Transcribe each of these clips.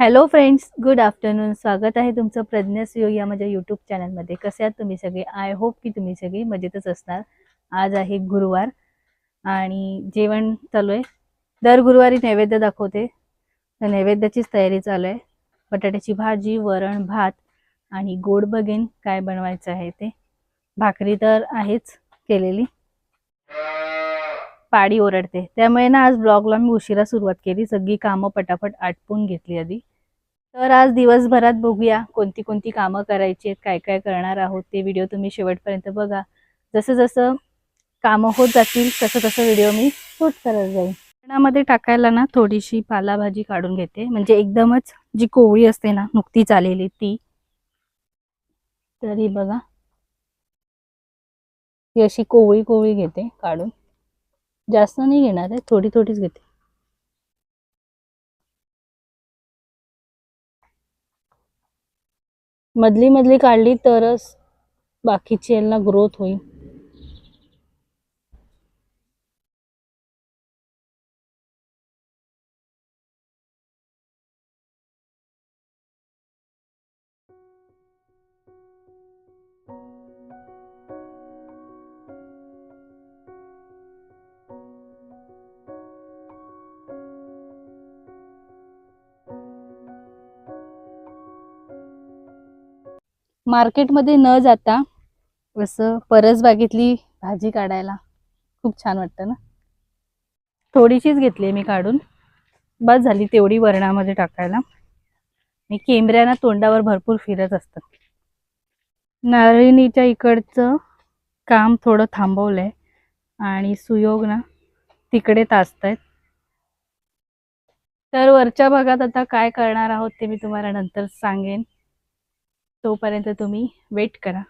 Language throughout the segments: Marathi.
हॅलो फ्रेंड्स गुड आफ्टरनून स्वागत आहे तुमचं प्रज्ञास योग या माझ्या यूट्यूब चॅनलमध्ये कसे आहात तुम्ही सगळे? आय होप की तुम्ही सगळे मजेतच असणार. आज आहे गुरुवार आणि जेवण चालू आहे. दर गुरुवारी नैवेद्य दाखवते. तर नैवेद्याचीच तयारी चालू आहे. बटाट्याची भाजी वरण भात आणि गोड बघेन काय बनवायचं आहे ते. भाकरी तर आहेच केलेली. पाडी ओरडते. त्यामुळे ना आज ब्लॉगला मी उशिरा सुरुवात केली. सगळी कामं पटापट आटपून घेतली आधी. तर आज दिवसभरात बघूया कोणती कोणती कामं करायची आहेत काय काय करणार आहोत. ते व्हिडिओ तुम्ही शेवटपर्यंत बघा. जसं जसं कामं होत जातील तसं तसं व्हिडिओ मी शूट करत जाईल वरणामध्ये टाकायला ना थोडीशी पालाभाजी काढून घेते. म्हणजे एकदमच जी कोवळी असते ना नुकतीच आलेली ती. तरी बघा. ही अशी कोवळी कोवळी घेते काढून. जास्त नाही घेणार आहे थोडी थोडीच घेते. मधली मधली काढली तरच बाकीची यांना ग्रोथ होईल. मार्केटमध्ये न जाता असं परसबागेतली भाजी काढायला खूप छान वाटतं ना? थोडीशीच घेतली मी काढून. बस झाली तेवढी वरणामध्ये टाकायला. मी केंबऱ्याना तोंडावर भरपूर फिरत असतं. नारळीनीच्या इकडचं काम थोडं थांबवलंय. आणि सुयोग ना तिकडे तासतायत. तर वरच्या भागात आता काय करणार आहोत ते मी तुम्हाला नंतर सांगेन. तोपर्यंत तुम्ही वेट करा.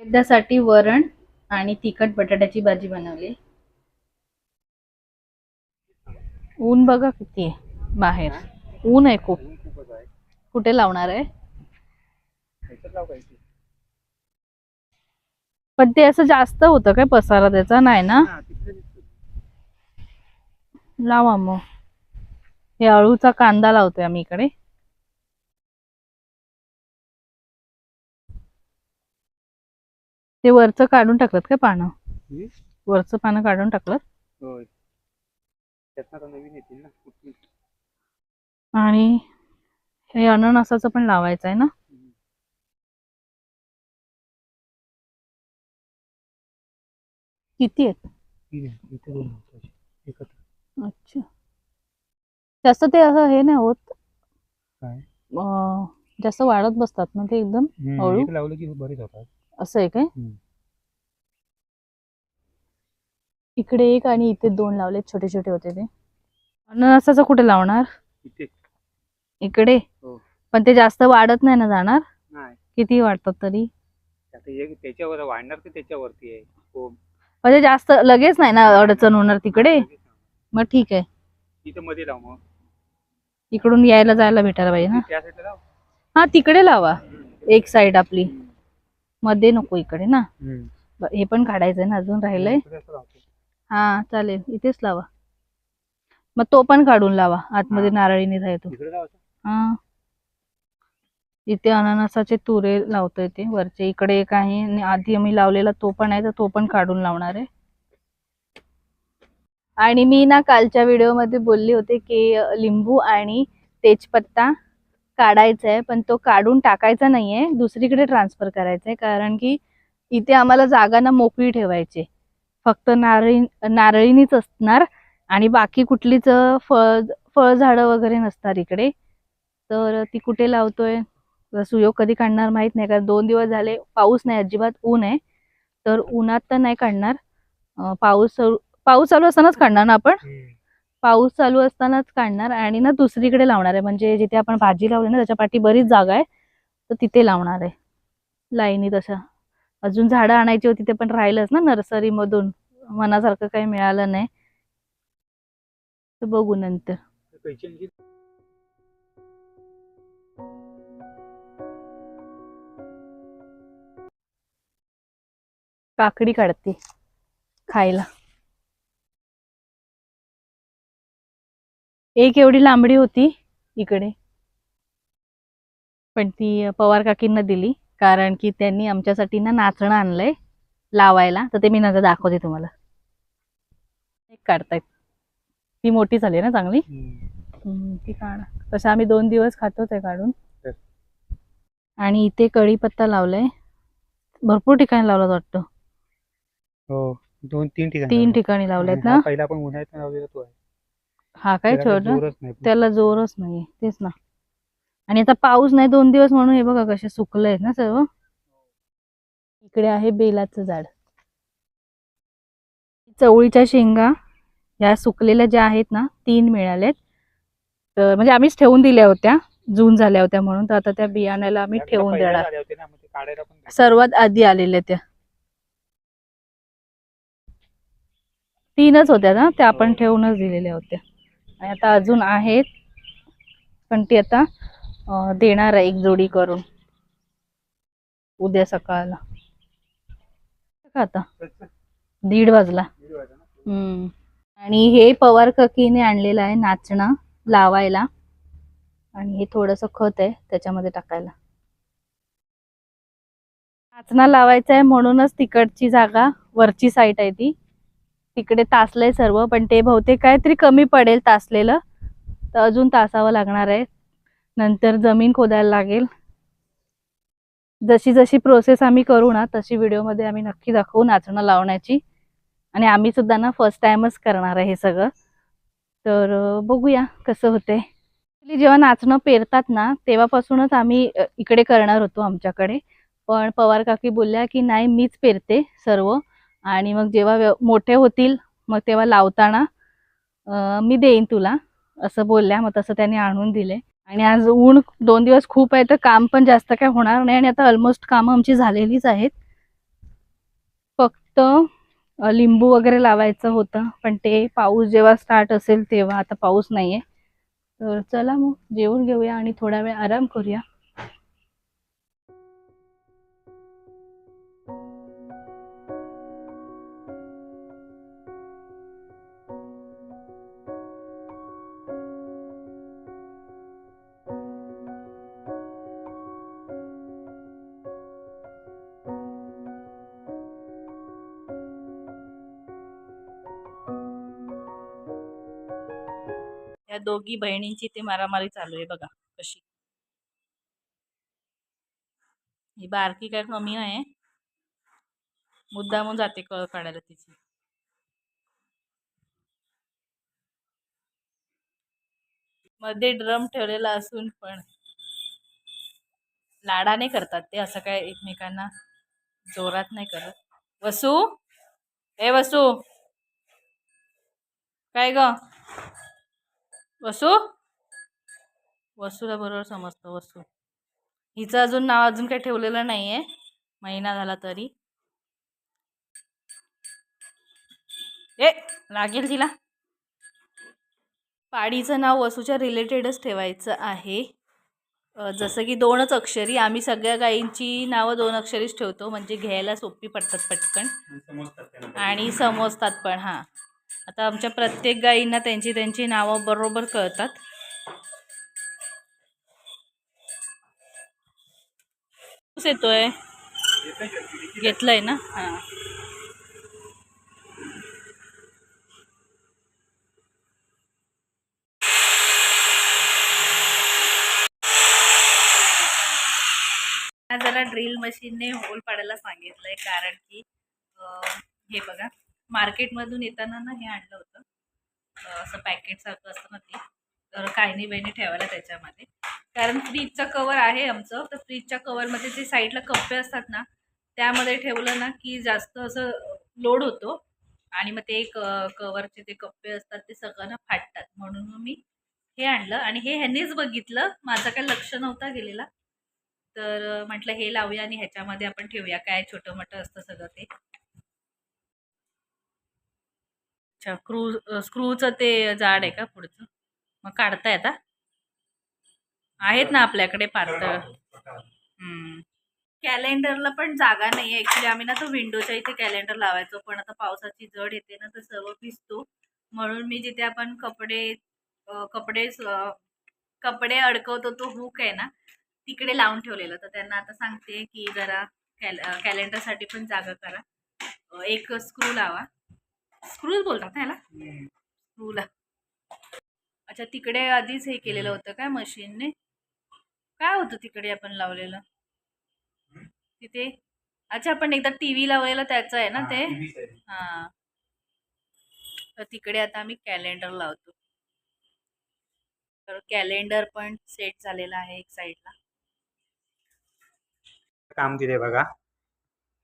नैवेद्यासाठी वरण आणि तिखट बटाट्याची भाजी बनवली. ऊन बघा किती आहे बाहेर. ऊन आहे खूप. कुठे लावणार आहे? पण ते असं जास्त होतं काय पसारा त्याचा? नाही ना? लावा मग. हे अळूचा कांदा लावतोय आम्ही इकडे. ते वरचं काढून टाकलं काय पानं? हम्म? वरचं पानं काढून टाकलं होय. त्यातनं आता नवीन येतील ना. कुठली आणि हे अननसाचं पण लावायचं आहे ना? किती आहेत? इथे दोन महत्त्वाचे. एकत्र. अच्छा. जास्त ते असं हे नाही होत. काय? अं, जास्त वाढत बसतात ना ते एकदम? हळू? एक लावलं की बरेच होतात. असं आहे काय. इकडे एक आणि इथे दोन लावले छोटे छोटे होते ते. अननसाचं कुठे लावणार? इथे. इकडे. हो. पण ते जास्त वाढत नाही ना जाणार? नाही. किती वाढतात तरी? आता एक त्याच्यावर वाढणार ते त्याच्यावरती आहे? म्हणजे जास्त लगेच नाही ना अडचण होणार तिकडे? मग ठीक आहे. इथं मध्ये लाव मग. इकडून यायला जायला भेटायला पाहिजे ना? त्या साईडला लाव. हा तिकडे लावा. एक साइड आपली. मध्ये नको इकडे ना. हे पण काढायचंय ना अजून राहिलंय. हा चालेल. इथेच लावा. मग तो पण काढून लावा. आतमध्ये. नारळीने जाय तो इकडे लावायचं हा. इथे अननसाचे तुरे लावतोय ते वरचे. इकडे एक आहे. आणि आधी आम्ही लावलेला तो पण आहे तर तो पण काढून लावणार आहे. आणि मी ना कालच्या व्हिडिओमध्ये बोलली होते की लिंबू आणि तेजपत्ता काढायचा आहे पण तो काढून टाकायचा नाहीये. दुसरीकडे ट्रान्सफर करायचा आहे कारण की इथे आम्हाला जागा ना मोकळी ठेवायची फक्त नारळी नारळीनीच असणार आणि बाकी कुठलीच फळ फळझाडं वगैरे नसणार इकडे. तर ती कुठे लावतोय? सुयोग कधी काढणार माहीत नाही कारण दोन दिवस झाले पाऊस नाही अजिबात ऊन आहे. तर उन्हात तर नाही काढणार. पाऊस पाऊस चालू असतानाच काढणार ना आपण? पाऊस चालू असतानाच काढणार आणि ना दुसरीकडे लावणार आहे. म्हणजे जिथे आपण भाजी लावली ना त्याच्या पाठी बरीच जागा आहे तर तिथे लावणार आहे. लाईनी तशा. अजून झाडं आणायची होती ते पण राहिलंच ना नर्सरीमधून. मनासारखं काही मिळालं नाही. तर बघू नंतर. काकडी काढते खायला. एक एवढी लांबडी होती इकडे. पण ती पवार काकींना दिली कारण की त्यांनी आमच्यासाठी ना नाचणं आणलंय लावायला. तर ते मी नंतर दाखवते तुम्हाला. एक काढतायत. ती मोठी झाली ना चांगली? ती काढा. तसं आम्ही दोन दिवस खातोच आहे काढून. आणि इथे कढीपत्ता लावलाय. भरपूर ठिकाणी लावला वाटतं. हो दोन तीन ठिकाणी तीन. ठिकाणी लावलेत ना? पहिला आपण उन्हाळ्यात लावलेला तो आहे. हा काय छोटा जोरच नाही त्याला जोरच नाही तेच ना. आणि आता पाऊस नाही दोन दिवस म्हणून हे बघा कसे सुकले आहेत ना सर्व. इकडे आहे बेलाचं झाड. चवळीच्या शेंगा या सुकलेल्या ज्या आहेत ना तीन मिळाल्यात तर म्हणजे आम्हीच ठेवून दिल्या होत्या जून झाल्या होत्या म्हणून. तर आता त्या बियाण्याला आम्ही ठेवून पहिल्या देणार. झाल्या होत्या ना, मग ते काढायला पण भेटलं. सर्वात आधी आलेल्या त्या. तीनच होत्या ना त्या आपण हो. ठेवूनच दिलेल्या होत्या. आणि आता अजून आहेत. पण ती आता देणार आहे एक जोडी करून. उद्या सकाळला. का आता. दीड वाजला. हम्म. आणि हे पवार ककीने आणलेलं आहे नाचणं लावायला. आणि हे थोडंसं खत आहे त्याच्यामध्ये टाकायला. नाचणं लावायचं आहे म्हणूनच तिकडची जागा वरची साईट आहे ती. तिकडे तासलंय सर्व पण ते बहुतेक काहीतरी कमी पडेल तासलेलं. तर अजून तासावं लागणार आहे. नंतर जमीन खोदायला लागेल. जशी जशी प्रोसेस आम्ही करू ना तशी व्हिडिओमध्ये आम्ही नक्की दाखवू नाचणं लावण्याची. आणि आम्ही सुद्धा ना फर्स्ट टाइमच करणार आहे हे सगळं. तर बघूया कसं होते जेव्हा नाचणं पेरतात ना तेव्हापासूनच आम्ही इकडे करणार होतो आमच्याकडे. पण पवार काकी बोलल्या की नाही मीच पेरते सर्व. आणि मग जेव्हा मोठे होतील मग तेव्हा लावताना मी देईन तुला असं बोलल्या. मग तसं त्याने आणून दिले. आणि आज ऊन दोन दिवस खूप आहे तर काम पण जास्त काय होणार नाही. आणि आता ऑलमोस्ट कामं आमची झालेलीच आहेत. फक्त लिंबू वगैरे लावायचं होतं. पण ते पाऊस जेव्हा स्टार्ट असेल तेव्हा. आता पाऊस नाहीये. तर चला मग जेवून घेऊया आणि थोडा वेळ आराम करूया. दोघी बहिणींची ते मारामारी चालू आहे बघा कशी. ही बारकी काय कमी नाही. मुद्दामून जाते कळ काढायला तिची. मध्ये ड्रम ठेवलेला असून पण लाडाने करतात ते असं काय एकमेकांना जोरात नाही करत. वसू? ए वसू? काय ग? वसू? वसूला बरोबर समजतं वसू. हिचं अजून नाव अजून काही ठेवलेलं नाही आहे महिना झाला तरी. ए लागेल तिला. पाडीचं नाव वसूच्या रिलेटेडच ठेवायचं आहे. जसं की दोनच अक्षरी. आम्ही सगळ्या गायींची नावं दोन अक्षरीच ठेवतो. म्हणजे घ्यायला सोपी पडतात पटकन. आणि समजतात पण हां. आता आमच्या प्रत्येक गायींना त्यांची त्यांची नावं बरोबर कळतात. पाऊस येतोय. घेतलंय ना? हां. हा जरा ड्रिल मशीनने होल पाडायला सांगितलंय कारण की हे बघा. मार्केटमधून येताना ना हे आणलं होतं. असं पॅकेट सारखं असतं ना ते. तर काही नाही ठेवायला त्याच्यामध्ये. कारण फ्रीजचं कवर आहे आमचं. तर फ्रीजच्या कवरमध्ये जे साईडला कप्पे असतात ना त्यामध्ये ठेवलं ना की जास्त असं लोड होतो. आणि मग ते क कवरचे ते कप्पे असतात ते सगळं ना फाटतात. म्हणून मग मी हे आणलं. आणि हे ह्यांनीच बघितलं. माझं काही लक्ष नव्हता गेलेला. तर म्हटलं हे लावूया आणि ह्याच्यामध्ये आपण ठेवूया. काय छोटं मोठं असतं सगळं ते. अच्छा. क्रू स्क्रूचं ते जाड आहे का पुढचं? मग काढताय आता? आहेत ना आपल्याकडे पातळ. कॅलेंडरला पण जागा नाही आहे. ॲक्च्युली आम्ही ना तो विंडोच्या इथे कॅलेंडर लावायचो पण आता पावसाची जड येते ना तर सर्व भिजतो. म्हणून मी जिथे आपण कपडे कपडे कपडे अडकवतो तो हुक आहे ना तिकडे लावून ठेवलेलं. तर त्यांना आता सांगते की जरा कॅल कॅलेंडरसाठी पण जागा करा. एक स्क्रू लावा. स्क्रूच बोलतात ना ह्याला स्क्रूला. अच्छा तिकडे आधीच हे केलेलं होतं काय मशीनने? काय होतं तिकडे आपण लावलेलं? तिथे? अच्छा आपण एकदा टी व्ही लावलेलं त्याचं आहे ना ते? हां. तर तिकडे आता आम्ही कॅलेंडर लावतो. तर कॅलेंडर पण सेट झालेला आहे एक साईडला काम दिले बघा.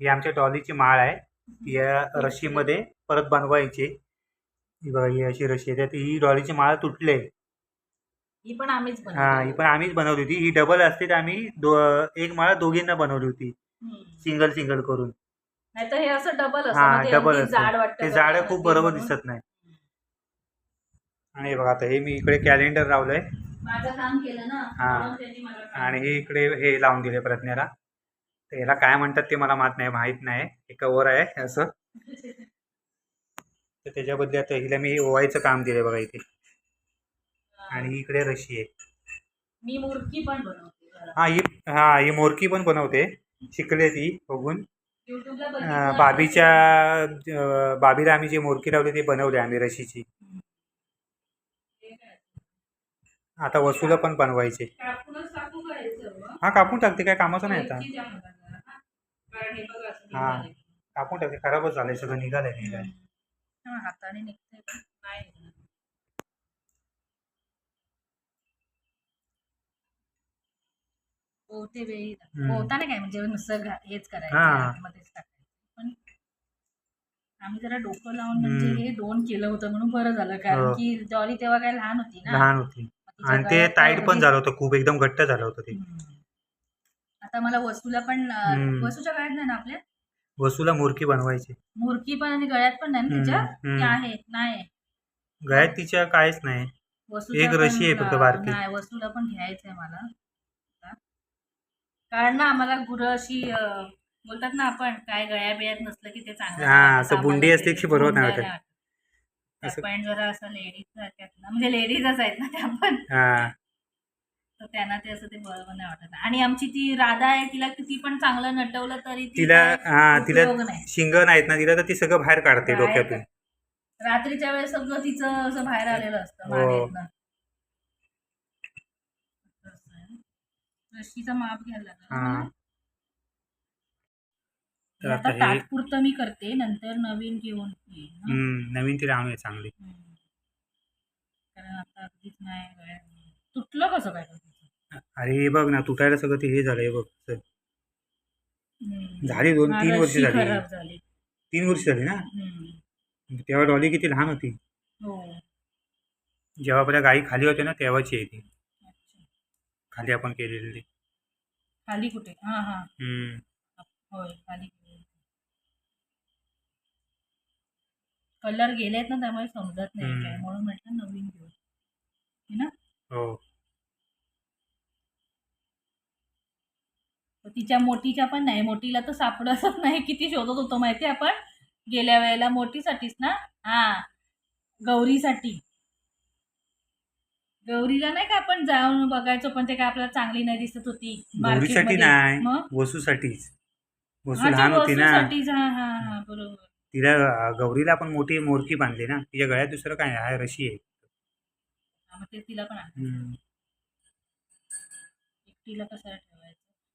ही आमच्या डॉलीची माळ आहे. या रशीमध्ये परत बनवायची. ही बघा ही अशी रशी आहे. त्यात ही डॉलीची माळ तुटले. ही पण आम्हीच हा ही पण आम्हीच बनवली होती. ही डबल असते तर आम्ही दो एक माळ दोघींना बनवली होती. सिंगल सिंगल करून. हे असं डबल हा असतं डबल म्हणजे जाड असते. वाटतं ते झाड खूप ते बरोबर म्हणून. दिसत नाही. आणि हे बघा आता हे मी इकडे कॅलेंडर लावलंय. माझं काम केलं ना हा. म्हणून त्यांनी मला काम आणि हे इकडे हे लावून दिले प्रज्ञाला. तर याला काय म्हणतात ते मला माहीत नाही माहीत नाही. हे कवर आहे असं. तर त्याच्याबद्दल आता हिला मी ओवायचं काम दिलंय बघा इथे आणि इकडे रशी आहे मी मूर्ती पण बनवते घरात. हा ही हा ही मोरकी पण बनवते शिकले ती बघून अं, बाबीच्या अं, बाबीला आम्ही जी मोरकी लावली ती बनवली आम्ही रशीची काय? आता वसूला पण बनवायचे कापूनच हे? हा कापून टाकते काय कामाचं नाही आता वरती जाम होतात जरा, हा. कारण हे बघा असं हा. निघालंय. कापून टाकते खराबच झालंय सगळं निघालंय निघालंय हा, हाताने निघतंय पण नाही निघणार. पोहते वेळी हम्म. पोहताना काय म्हणजे नुसतं घा- हेच करायचं हा. आतमध्येच टाकायचं पण आम्ही जरा डोकं लावून म्हणजे हम्म. हे दोन केलं होतं म्हणून बरं झालं कारण हो. की जॉली तेव्हा काय लहान होती ना लहान होती तिच्या आणि ते गळ्यात टाईट पण? झालं होतं खूप एकदम घट्ट झालं होतं ते हम्म. आता मला वस्तूला पण अं, हम्म. वस्तूच्या गळ्यात नाही ना आपल्या वसूला मोरकी बनवायची मुरकी पण आणि गळ्यात पण नाही ना तिच्या हम्म. नाही गळ्यात तिच्या काहीच नाही एक रशी आहे फक्त बारकी. नाही वस्तूला पण घ्यायचंय मला आता. कारण ना आम्हाला गुरं अशी अं, बोलतात ना आपण काय गळ्या बिळ्यात नसलं की ते चांगलं हा, नाही वाटत असं आम्हाला बुंडी ते. असली की बरोबर नाही बुंड्या वाटत. असं- पण जरा असं लेडीज सारख्यात ना म्हणजे लेडीजच आहेत ना त्या पण हा तर त्यांना ते असं ते बरोबर नाही वाटत आणि आमची ती राधा आहे तिला किती पण चांगलं नटवलं तरी ती तिला काय हा तिला उपयोग नाही शिंग नाहीत ना तिला तर ती सगळं बाहेर काढते बाहेर डोक्यातून रात्रीच्या वेळेस सगळं तिचं असं बाहेर आलेलं असतं हो. मागेतनं आहे. माप घ्यायला लागलं हा. मला. तर हे आता आता हे- तात्पुरतं मी करते नंतर नवीन घेऊन येईन हं. हम्म, नवीन ती आणूया चांगली हम्म. कारण आता अगदीच नाही. तुटलं कसं काय? अरे हे बघ ना तुटायला सगळं ते हे झालंय बघ चल. हम्म. झाली दोन हा, तीन वर्ष झाली. झाली. तीन वर्ष झाली ना. तेव्हा डॉली किती लहान होती. हो. जेव्हा आपल्या गाई खाली होत्या ना तेव्हाची आहे ती. खाली आपण केलेली. खाली कुठे? हा हा. कलर गेलेत ना त्यामुळे समजत नाही. काय म्हणून म्हटलं नवीन घेऊ. है ना? हो. तिच्या मोठीच्या पण नाही मोठीला तर सापडतच नाही. किती शोधत होतो माहिती आपण? गेल्या वेळेला मोठीसाठीच ना? हा. गौरीसाठी. गौरीला नाही का आपण जाऊन बघायचो पण ते काय आपल्याला चांगली नाही दिसत होती गौरीसाठी. नाही मग? वसूसाठीच. वसू लहान होती ना. हा हा हा बरोबर. तिला गौरीला आपण मोठी मोरकी बांधली ना. तिच्या गळ्यात दुसरं काय आहे? हा रशी आहे हा, मग ते तिला पण आहे हम्म. एकटीला ठेवायचं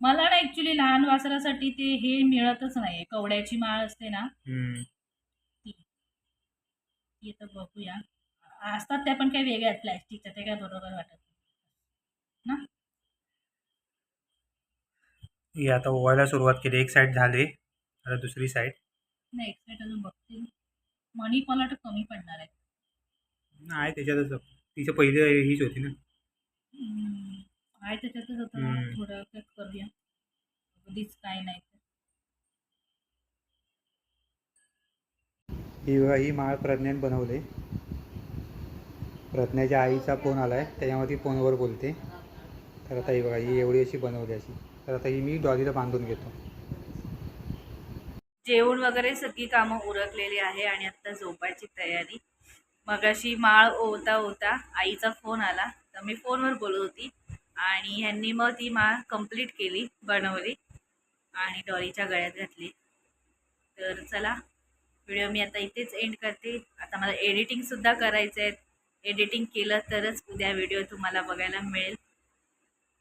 मला ना ऍक्च्युली लहान वासरासाठी ते हे मिळतच नाही कवड्याची माळ असते ना. हम्म. ती. तर बघूया. असतात त्या पण काही वेगळ्या आहेत प्लॅस्टिकच्या ते काय बरोबर वाटत नाही. ही आता ओवायला सुरुवात केली. एक साईड झाली आता दुसरी साईड नाही एक्साईट अजून बघते. मनी मला वाटतं कमी पडणार आहे. आहे त्याच्यातच तिचं पहिले हीच होती ना. हम्म, आहे त्याच्यातच आता हम्म. थोडं काय करूया. अगदीच काय नाही तर. ही बघा ही माळ प्रज्ञान बनवले. प्रज्ञाच्या आईचा फोन आलाय त्याच्यामध्ये ती फोनवर बोलते. तर आता ही बघा ही एवढी अशी बनवली अशी. तर आता ही मी डॉलीला बांधून घेतो. जेवण वगैरे सगळी कामं उरकलेली आहे आणि आता झोपायची तयारी. मगाशी माळ ओवता ओवता आईचा फोन आला तर मी फोनवर बोलत होती. आणि ह्यांनी मग ती माळ कंप्लीट केली बनवली आणि डॉलीच्या गळ्यात घातली. तर चला व्हिडिओ मी आता इथेच एंड करते. आता मला एडिटिंगसुद्धा करायचं आहे. एडिटिंग केलं तरच उद्या व्हिडिओ तुम्हाला बघायला मिळेल.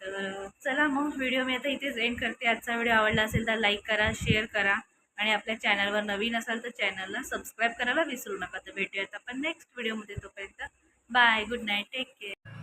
तर चला मग व्हिडिओ मी आता इथेच एंड करते. आजचा व्हिडिओ आवडला असेल तर लाईक करा शेअर करा. आणि आपल्या चॅनलवर नवीन असाल तर चॅनलला सबस्क्राईब करायला विसरू नका. तर भेटूयात आपण नेक्स्ट व्हिडिओमध्ये तोपर्यंत. Bye good night take care